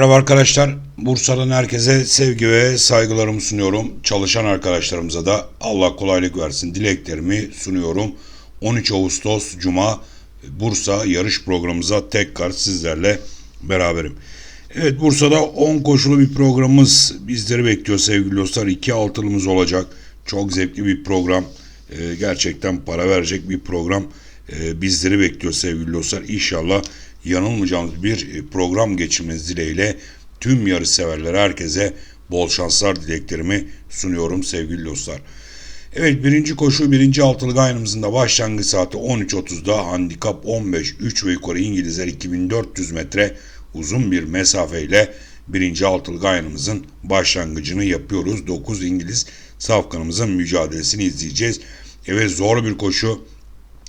Merhaba arkadaşlar. Bursa'dan herkese sevgi ve saygılarımı sunuyorum. Çalışan arkadaşlarımıza da Allah kolaylık versin dileklerimi sunuyorum. 13 Ağustos Cuma Bursa yarış programımıza tekrar sizlerle beraberim. Evet Bursa'da 10 koşulu bir programımız bizleri bekliyor sevgili dostlar. 2 altılımız olacak. Çok zevkli bir program. Ee, gerçekten para verecek bir program e, bizleri bekliyor sevgili dostlar. İnşallah yanılmayacağımız bir e, program geçirmeniz dileğiyle tüm yarış severlere herkese bol şanslar dileklerimi sunuyorum sevgili dostlar. Evet birinci koşu birinci altılık aynımızın da başlangıç saati 13.30'da handikap 15 3 ve yukarı İngilizler 2400 metre uzun bir mesafeyle birinci altılık aynımızın başlangıcını yapıyoruz. 9 İngiliz safkanımızın mücadelesini izleyeceğiz. Evet zor bir koşu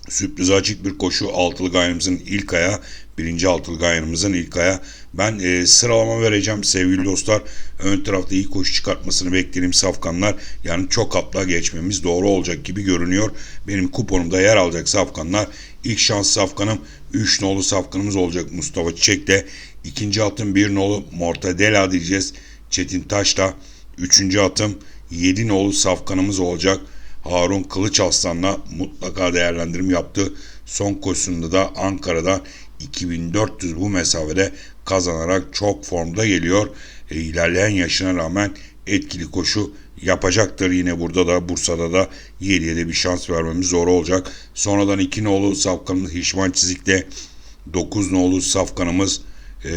sürprize açık bir koşu altılı gayrımızın ilk aya birinci altılı gayrımızın ilk aya. Ben e, sıralama vereceğim sevgili dostlar. Ön tarafta iyi koşu çıkartmasını beklediğim safkanlar yani çok atla geçmemiz doğru olacak gibi görünüyor. Benim kuponumda yer alacak safkanlar ilk şans safkanım 3 nolu safkanımız olacak Mustafa Çiçek'le ikinci atım 1 nolu Mortadela diyeceğiz. Çetin Taş'la üçüncü atım 7 nolu safkanımız olacak. Harun Kılıç Aslan'la mutlaka değerlendirim yaptı. Son koşusunda da Ankara'da 2400 bu mesafede kazanarak çok formda geliyor. E, ilerleyen yaşına rağmen etkili koşu yapacaktır. Yine burada da Bursa'da da 7'ye de bir şans vermemiz zor olacak. Sonradan 2 nolu safkanımız Hişman Çizik'te 9 nolu safkanımız e,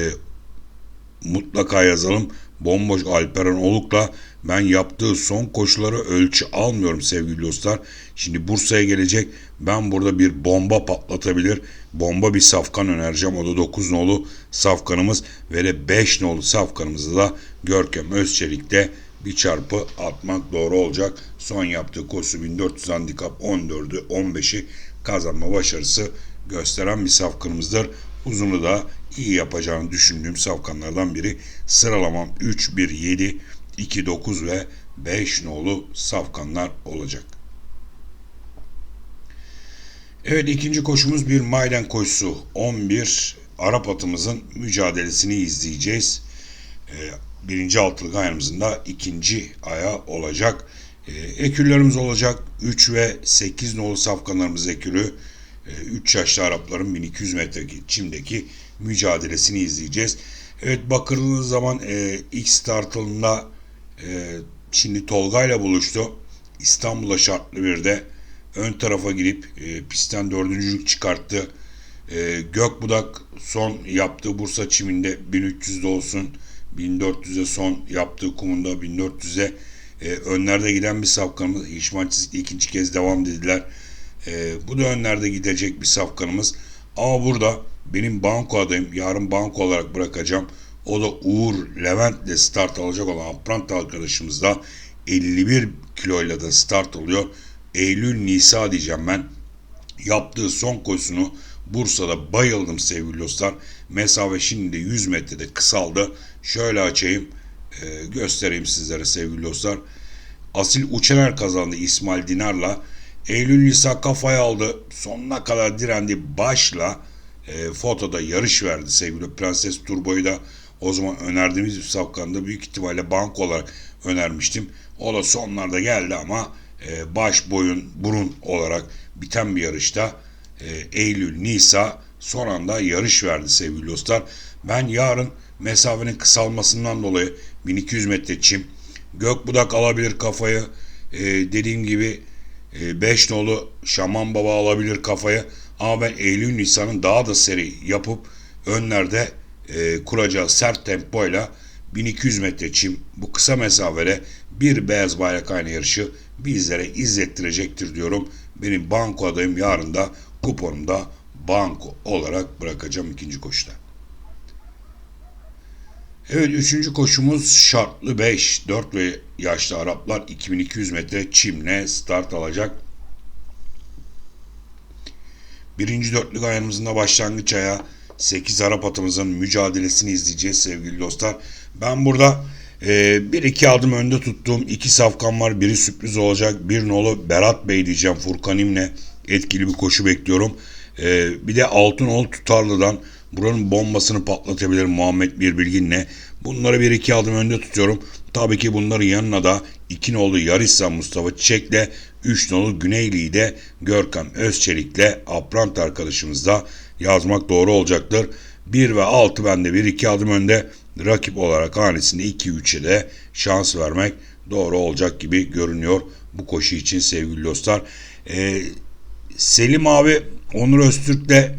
mutlaka yazalım. Bomboş Alperen Oluk'la ben yaptığı son koşuları ölçü almıyorum sevgili dostlar. Şimdi Bursa'ya gelecek. Ben burada bir bomba patlatabilir. Bomba bir safkan önereceğim. O da 9 nolu safkanımız ve de 5 nolu safkanımızı da Görkem Özçelik'te bir çarpı atmak doğru olacak. Son yaptığı koşu 1400 handikap 14'ü 15'i kazanma başarısı gösteren bir safkanımızdır. Uzunu da iyi yapacağını düşündüğüm safkanlardan biri. Sıralamam 3, 1, 7, 2, 9 ve 5 nolu safkanlar olacak. Evet ikinci koşumuz bir maiden koşusu. 11 Arap atımızın mücadelesini izleyeceğiz. Ee, birinci altılık ayağımızın da ikinci aya olacak. Ee, ekürlerimiz olacak. 3 ve 8 nolu safkanlarımız ekürü. 3 yaşlı Arapların 1200 metreki çimdeki mücadelesini izleyeceğiz. Evet bakıldığı zaman e, ilk startında e, şimdi Tolga ile buluştu. İstanbul'a şartlı bir de ön tarafa girip e, pistten dördüncülük çıkarttı. E, Gökbudak son yaptığı Bursa çiminde 1300'de olsun 1400'e son yaptığı kumunda 1400'e e, önlerde giden bir safkanımız Hişman ikinci kez devam dediler. E, bu da önlerde gidecek bir safkanımız. Ama burada benim banko adayım. Yarın banko olarak bırakacağım. O da Uğur Levent ile start alacak olan Aprant arkadaşımız da 51 kiloyla da start alıyor. Eylül Nisa diyeceğim ben. Yaptığı son koşusunu Bursa'da bayıldım sevgili dostlar. Mesafe şimdi de 100 metrede kısaldı. Şöyle açayım e, göstereyim sizlere sevgili dostlar. Asil Uçener kazandı İsmail Dinar'la. Eylül Nisa kafaya aldı. Sonuna kadar direndi. Başla e, fotoda yarış verdi sevgili Prenses Turbo'yu da o zaman önerdiğimiz bir safkanda büyük ihtimalle bank olarak önermiştim. O da sonlarda geldi ama e, baş boyun burun olarak biten bir yarışta e, Eylül Nisa son anda yarış verdi sevgili dostlar. Ben yarın mesafenin kısalmasından dolayı 1200 metre çim Gökbudak alabilir kafayı. E, dediğim gibi 5 e, nolu Şaman Baba alabilir kafayı. Ama ben Eylül Nisan'ın daha da seri yapıp önlerde e, kuracağı sert tempoyla 1200 metre çim bu kısa mesafede bir beyaz bayrak aynı yarışı bizlere izlettirecektir diyorum. Benim banko adayım yarın da kuponumda banko olarak bırakacağım ikinci koşuda. Evet üçüncü koşumuz şartlı 5. 4 ve yaşlı Araplar 2200 metre çimle start alacak. Birinci dörtlük ayağımızın da başlangıç ayağı 8 Arap atımızın mücadelesini izleyeceğiz sevgili dostlar. Ben burada e, bir iki adım önde tuttuğum iki safkan var. Biri sürpriz olacak. Bir nolu Berat Bey diyeceğim Furkan İmle. Etkili bir koşu bekliyorum. E, bir de Altınol Tutarlı'dan buranın bombasını patlatabilir Muhammed Birbilgin'le. Bunları bir iki adım önde tutuyorum. Tabii ki bunların yanına da iki nolu Yarissa Mustafa Çiçek'le 3 nolu Güneyli'yi de Görkem Özçelik'le Aprant arkadaşımız da yazmak doğru olacaktır. 1 ve 6 bende bir iki adım önde rakip olarak hanesinde 2-3'e de şans vermek doğru olacak gibi görünüyor bu koşu için sevgili dostlar. Ee, Selim abi Onur Öztürk'le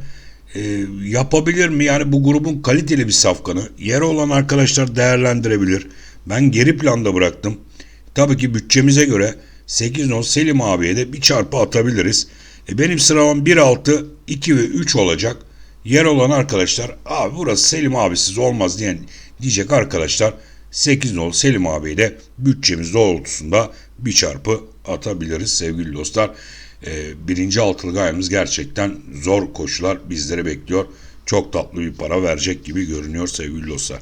e, yapabilir mi? Yani bu grubun kaliteli bir safkanı. Yer olan arkadaşlar değerlendirebilir. Ben geri planda bıraktım. Tabii ki bütçemize göre 8 not Selim abiye de bir çarpı atabiliriz. E, benim sıramam 1-6, 2 ve 3 olacak. Yer olan arkadaşlar abi burası Selim abisiz olmaz diyen diyecek arkadaşlar 8 nol Selim abiyle bütçemiz doğrultusunda bir çarpı atabiliriz sevgili dostlar. Ee, birinci altılı gayemiz gerçekten zor koşular bizleri bekliyor. Çok tatlı bir para verecek gibi görünüyor sevgili dostlar.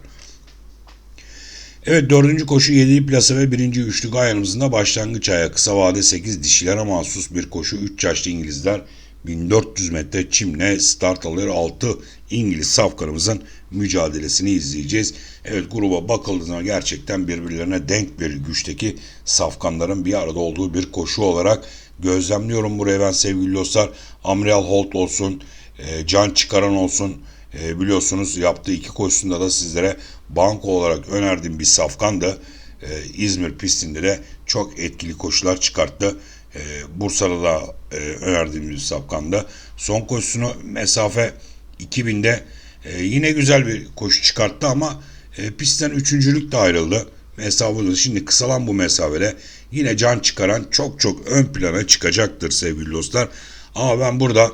Evet dördüncü koşu 7 plasa ve birinci üçlü gayanımızın da başlangıç aya kısa vade 8 dişilere mahsus bir koşu 3 yaşlı İngilizler 1400 metre çimle start alıyor. 6 İngiliz safkanımızın mücadelesini izleyeceğiz. Evet gruba bakıldığında gerçekten birbirlerine denk bir güçteki safkanların bir arada olduğu bir koşu olarak gözlemliyorum buraya ben sevgili dostlar. Amrial Holt olsun, e, Can Çıkaran olsun e, biliyorsunuz yaptığı iki koşusunda da sizlere banko olarak önerdiğim bir safkandı. E, İzmir pistinde de çok etkili koşular çıkarttı. E, Bursa'da da e, önerdiğimiz safkanda. Son koşusunu mesafe 2000'de e, yine güzel bir koşu çıkarttı ama e, pistten üçüncülük de ayrıldı. Mesafe şimdi kısalan bu mesafede yine can çıkaran çok çok ön plana çıkacaktır sevgili dostlar. Ama ben burada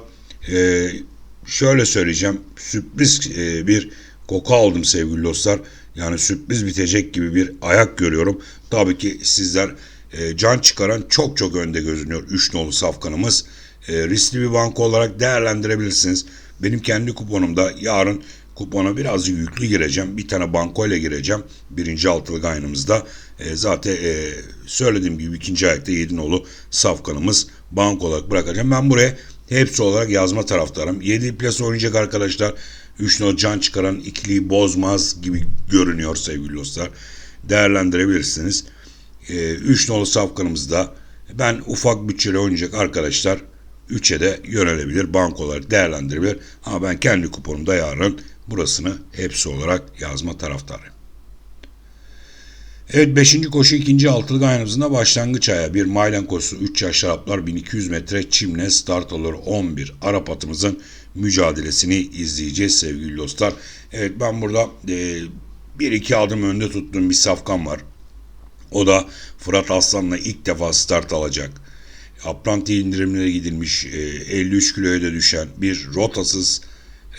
e, şöyle söyleyeceğim sürpriz e, bir koku aldım sevgili dostlar. Yani sürpriz bitecek gibi bir ayak görüyorum. Tabii ki sizler e, can çıkaran çok çok önde gözünüyor 3 nolu safkanımız. E, riskli bir banka olarak değerlendirebilirsiniz. Benim kendi kuponumda yarın kupona birazcık yüklü gireceğim. Bir tane banko ile gireceğim. Birinci altılı gaynımızda. E, zaten e, söylediğim gibi ikinci ayakta 7 nolu safkanımız banko olarak bırakacağım. Ben buraya hepsi olarak yazma taraftarım. 7 plase oynayacak arkadaşlar. 3 nolu can çıkaran ikiliyi bozmaz gibi görünüyor sevgili dostlar. Değerlendirebilirsiniz. 3 e, nolu safkanımızda ben ufak bütçeli oynayacak arkadaşlar 3'e de yönelebilir, bankolar değerlendirebilir. Ama ben kendi kuponumda yarın burasını hepsi olarak yazma taraftarıyım. Evet 5. koşu 2. altılı gayrımızın başlangıç aya bir Maylen koşusu 3 yaş Araplar 1200 metre çimle start alır 11 Arap atımızın mücadelesini izleyeceğiz sevgili dostlar. Evet ben burada e, bir iki adım önde tuttuğum bir safkan var. O da Fırat Aslan'la ilk defa start alacak. Apranti indirimlere gidilmiş, 53 e, kiloya da düşen bir rotasız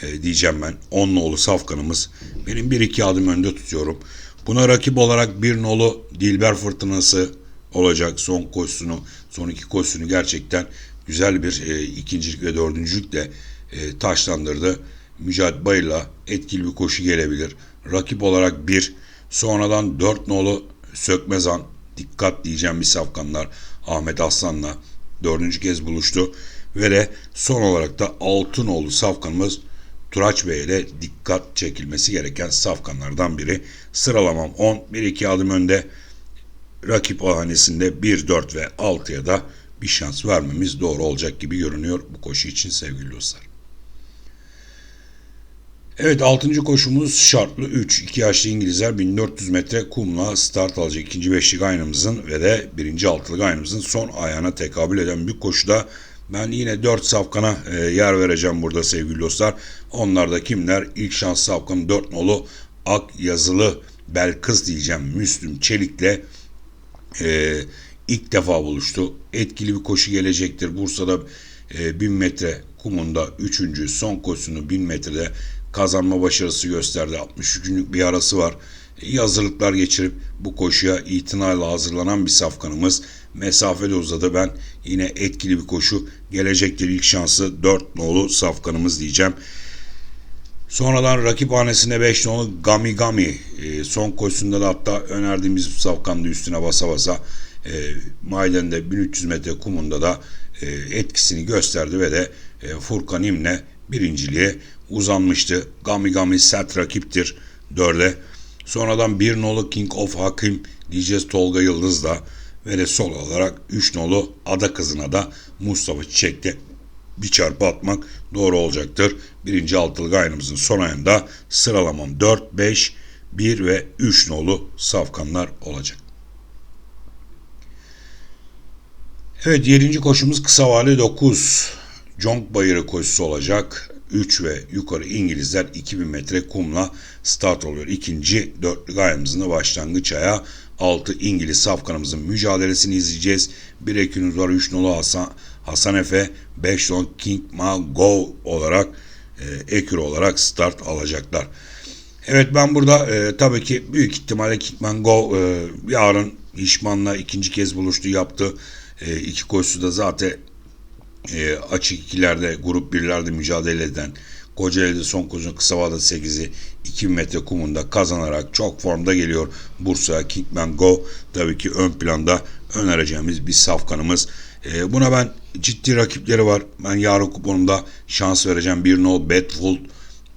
e, diyeceğim ben. 10 nolu safkanımız. Benim bir iki adım önde tutuyorum. Buna rakip olarak bir nolu Dilber Fırtınası olacak. Son koşusunu, son iki koşusunu gerçekten güzel bir e, ikincilik ve dördüncülükle e, taşlandırdı. Mücahit Bayır'la etkili bir koşu gelebilir. Rakip olarak bir, sonradan dört nolu Sökmezan, dikkat diyeceğim bir safkanlar Ahmet Aslan'la dördüncü kez buluştu. Ve de son olarak da Altınoğlu safkanımız Turaç Bey ile dikkat çekilmesi gereken safkanlardan biri. Sıralamam 10, 1-2 adım önde. Rakip hanesinde 1, 4 ve 6'ya da bir şans vermemiz doğru olacak gibi görünüyor bu koşu için sevgili dostlar. Evet 6. koşumuz şartlı 3. 2 yaşlı İngilizler 1400 metre kumla start alacak. ikinci beşlik aynımızın ve de birinci altılık aynımızın son ayağına tekabül eden bir koşuda ben yine 4 safkana e, yer vereceğim burada sevgili dostlar. Onlar da kimler? İlk şans safkanı 4 nolu Ak Yazılı Belkıs diyeceğim. Müslüm Çelik'le e, ilk defa buluştu. Etkili bir koşu gelecektir. Bursa'da e, 1000 metre kumunda 3. son koşusunu 1000 metrede kazanma başarısı gösterdi. 63 günlük bir arası var. İyi hazırlıklar geçirip bu koşuya itinayla hazırlanan bir safkanımız. Mesafe de uzadı. Ben yine etkili bir koşu gelecektir ilk şansı 4 nolu safkanımız diyeceğim. Sonradan rakip hanesinde 5 nolu Gami Gami e, son koşusunda da hatta önerdiğimiz safkandı üstüne basa basa e, Mayden'de 1300 metre kumunda da e, etkisini gösterdi ve de e, Furkan İm'le birinciliğe uzanmıştı. Gami Gami sert rakiptir dörde. Sonradan bir nolu King of Hakim diyeceğiz Tolga Yıldız'da ve de sol olarak 3 nolu Ada Kızı'na da Mustafa Çiçek'te bir çarpı atmak doğru olacaktır. Birinci altılı gayrımızın son ayında sıralamam 4, 5, 1 ve 3 nolu safkanlar olacak. Evet 7. koşumuz kısa vali 9. Conk Bayırı koşusu olacak. 3 ve yukarı İngilizler 2000 metre kumla start oluyor. İkinci dörtlü gayemizin başlangıç aya 6 İngiliz safkanımızın mücadelesini izleyeceğiz. Bir ekünüz var 3 nolu Hasan, Hasan Efe, 5 nolu King Ma Go olarak e, ekür olarak start alacaklar. Evet ben burada e, tabii ki büyük ihtimalle Kingman Go e, yarın İşman'la ikinci kez buluştu yaptı. E, iki koşusu da zaten e, açık ikilerde grup birlerde mücadele eden Kocaeli'de son koşusunu kısa vada 8'i 2000 metre kumunda kazanarak çok formda geliyor. Bursa Kingman Go tabii ki ön planda önereceğimiz bir safkanımız. E, buna ben ciddi rakipleri var. Ben yarın kuponumda şans vereceğim. Bir nol Bedful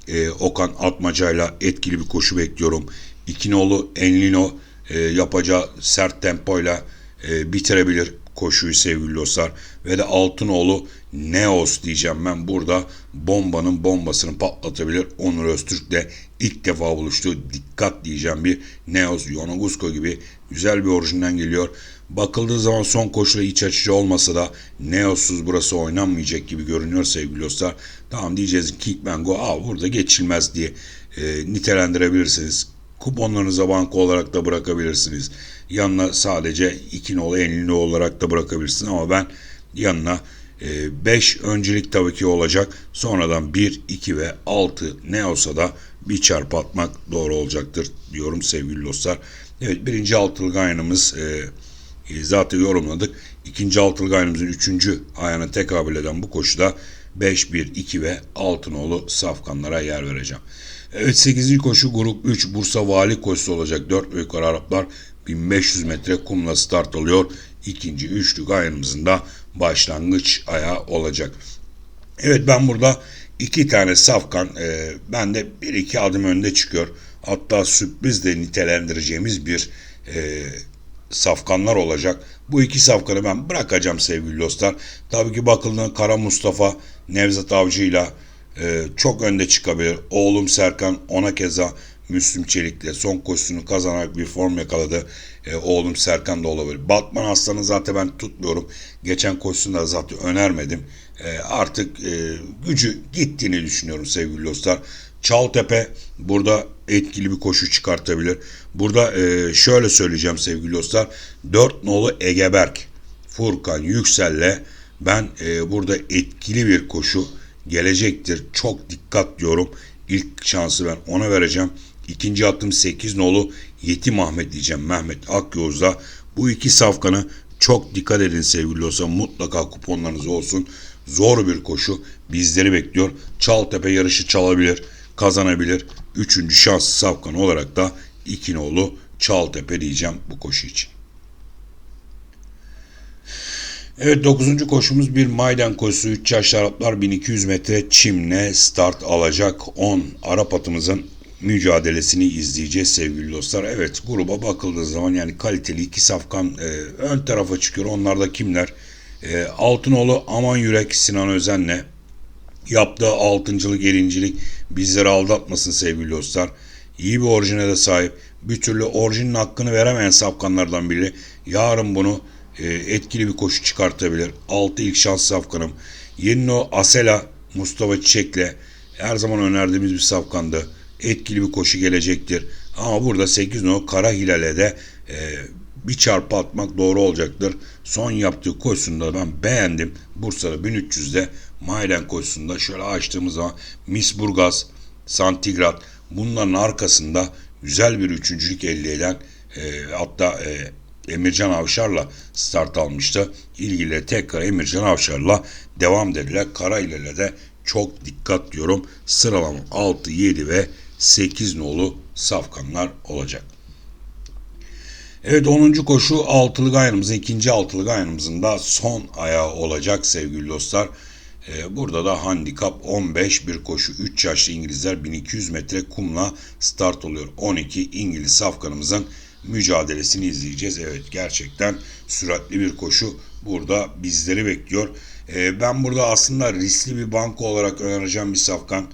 e, Okan Atmaca'yla etkili bir koşu bekliyorum. İki nolu Enlino e, yapacağı sert tempoyla e, bitirebilir koşuyu sevgili dostlar. Ve de Altınoğlu Neos diyeceğim ben burada bombanın bombasını patlatabilir. Onur Öztürk de ilk defa buluştu. Dikkat diyeceğim bir Neos Yonagusko gibi güzel bir orijinden geliyor. Bakıldığı zaman son koşuda iç açıcı olmasa da Neos'suz burası oynanmayacak gibi görünüyor sevgili dostlar. Tamam diyeceğiz Kickman Go al burada geçilmez diye e, nitelendirebilirsiniz. Kuponlarınıza banka olarak da bırakabilirsiniz. Yanına sadece 2 nolu enli olarak da bırakabilirsiniz ama ben yanına 5 e, öncelik tabii ki olacak. Sonradan 1, 2 ve 6 ne olsa da bir çarpı atmak doğru olacaktır diyorum sevgili dostlar. Evet birinci altılı gaynımız e, e, zaten yorumladık. İkinci altılı gaynımızın üçüncü ayağına tekabül eden bu koşuda 5, 1, 2 ve 6 nolu safkanlara yer vereceğim. Evet 8. koşu grup 3 Bursa Vali koşusu olacak. 4 ve yukarı Araplar 1500 metre kumla start alıyor. İkinci üçlü gayrımızın da başlangıç ayağı olacak. Evet ben burada iki tane safkan e, ben de bir iki adım önde çıkıyor. Hatta sürpriz de nitelendireceğimiz bir e, safkanlar olacak. Bu iki safkanı ben bırakacağım sevgili dostlar. Tabii ki bakıldığında Kara Mustafa Nevzat Avcı ile çok önde çıkabilir. Oğlum Serkan ona keza Müslüm Çelik'le son koşusunu kazanarak bir form yakaladı. E, oğlum Serkan da olabilir. Batman Aslan'ı zaten ben tutmuyorum. Geçen koşusunda zaten önermedim. E, artık e, gücü gittiğini düşünüyorum sevgili dostlar. Çaltepe burada etkili bir koşu çıkartabilir. Burada e, şöyle söyleyeceğim sevgili dostlar. 4 nolu Egeberk, Furkan Yüksel'le ben e, burada etkili bir koşu gelecektir. Çok dikkat diyorum. İlk şansı ben ona vereceğim. İkinci attım 8 nolu Yetim Ahmet diyeceğim. Mehmet Akyoz'da. Bu iki safkanı çok dikkat edin sevgili dostlar. Mutlaka kuponlarınız olsun. Zor bir koşu bizleri bekliyor. Çaltepe yarışı çalabilir, kazanabilir. Üçüncü şans safkan olarak da iki nolu Çaltepe diyeceğim bu koşu için. Evet 9. koşumuz bir Maydan koşusu 3 yaşlı Araplar 1200 metre çimle start alacak 10 Arap atımızın mücadelesini izleyeceğiz sevgili dostlar. Evet gruba bakıldığı zaman yani kaliteli iki safkan e, ön tarafa çıkıyor. Onlar da kimler? E, Altınoğlu Aman Yürek Sinan Özen'le yaptığı altıncılık, elincilik bizleri aldatmasın sevgili dostlar. İyi bir orijine de sahip. Bir türlü orijinin hakkını veremeyen safkanlardan biri. Yarın bunu e, etkili bir koşu çıkartabilir. 6 ilk şans safkanım. Yenino Asela Mustafa Çiçek'le her zaman önerdiğimiz bir safkandı. Etkili bir koşu gelecektir. Ama burada 8 no Kara Hilal'e de e, bir çarpı atmak doğru olacaktır. Son yaptığı koşusunda ben beğendim. Bursa'da 1300'de Maylen koşusunda şöyle açtığımız zaman Miss Burgaz, Santigrat bunların arkasında güzel bir üçüncülük elde eden e, hatta e, Emircan Avşar'la start almıştı. İlgili tekrar Emircan Avşar'la devam dediler. Kara ile de çok dikkat diyorum. Sıralama 6, 7 ve 8 nolu safkanlar olacak. Evet 10. koşu altılı gayrımızın ikinci altılı gayrımızın da son ayağı olacak sevgili dostlar. Ee, burada da handikap 15 bir koşu 3 yaşlı İngilizler 1200 metre kumla start oluyor. 12 İngiliz safkanımızın mücadelesini izleyeceğiz. Evet gerçekten süratli bir koşu burada bizleri bekliyor. Ee, ben burada aslında riskli bir banko olarak önereceğim bir safkan.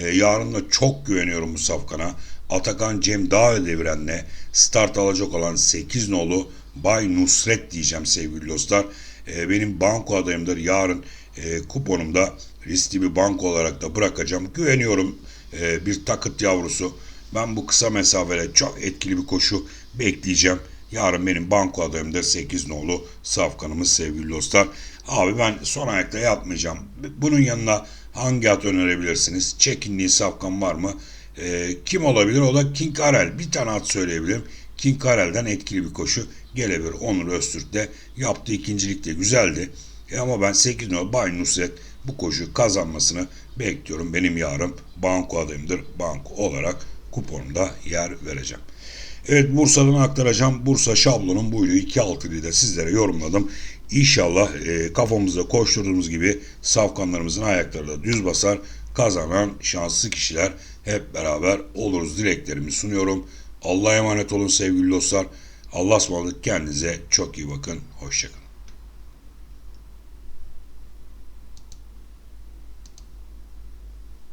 Ee, yarın da çok güveniyorum bu safkana. Atakan Cem Dağ devrenle start alacak olan 8 nolu Bay Nusret diyeceğim sevgili dostlar. Ee, benim banko adayımdır. Yarın e, kuponumda riskli bir banko olarak da bırakacağım. Güveniyorum e, bir takıt yavrusu. Ben bu kısa mesafede çok etkili bir koşu bekleyeceğim. Yarın benim banko adayımdır 8 nolu safkanımız sevgili dostlar. Abi ben son ayakta yatmayacağım. Bunun yanına hangi at önerebilirsiniz? Çekinliği safkan var mı? E, kim olabilir? O da King Karel. Bir tane at söyleyebilirim. King Karel'den etkili bir koşu gelebilir. Onur Öztürk de yaptığı ikincilik de güzeldi. E ama ben 8 numara Bay Nusret bu koşu kazanmasını bekliyorum. Benim yarım banko adayımdır. Banko olarak kuponumda yer vereceğim. Evet Bursa'dan aktaracağım. Bursa şablonun buydu. 2 altılıyı da sizlere yorumladım. İnşallah e, kafamızda koşturduğumuz gibi safkanlarımızın ayakları da düz basar. Kazanan şanslı kişiler hep beraber oluruz dileklerimi sunuyorum. Allah'a emanet olun sevgili dostlar. Allah'a ısmarladık. Kendinize çok iyi bakın. Hoşçakalın.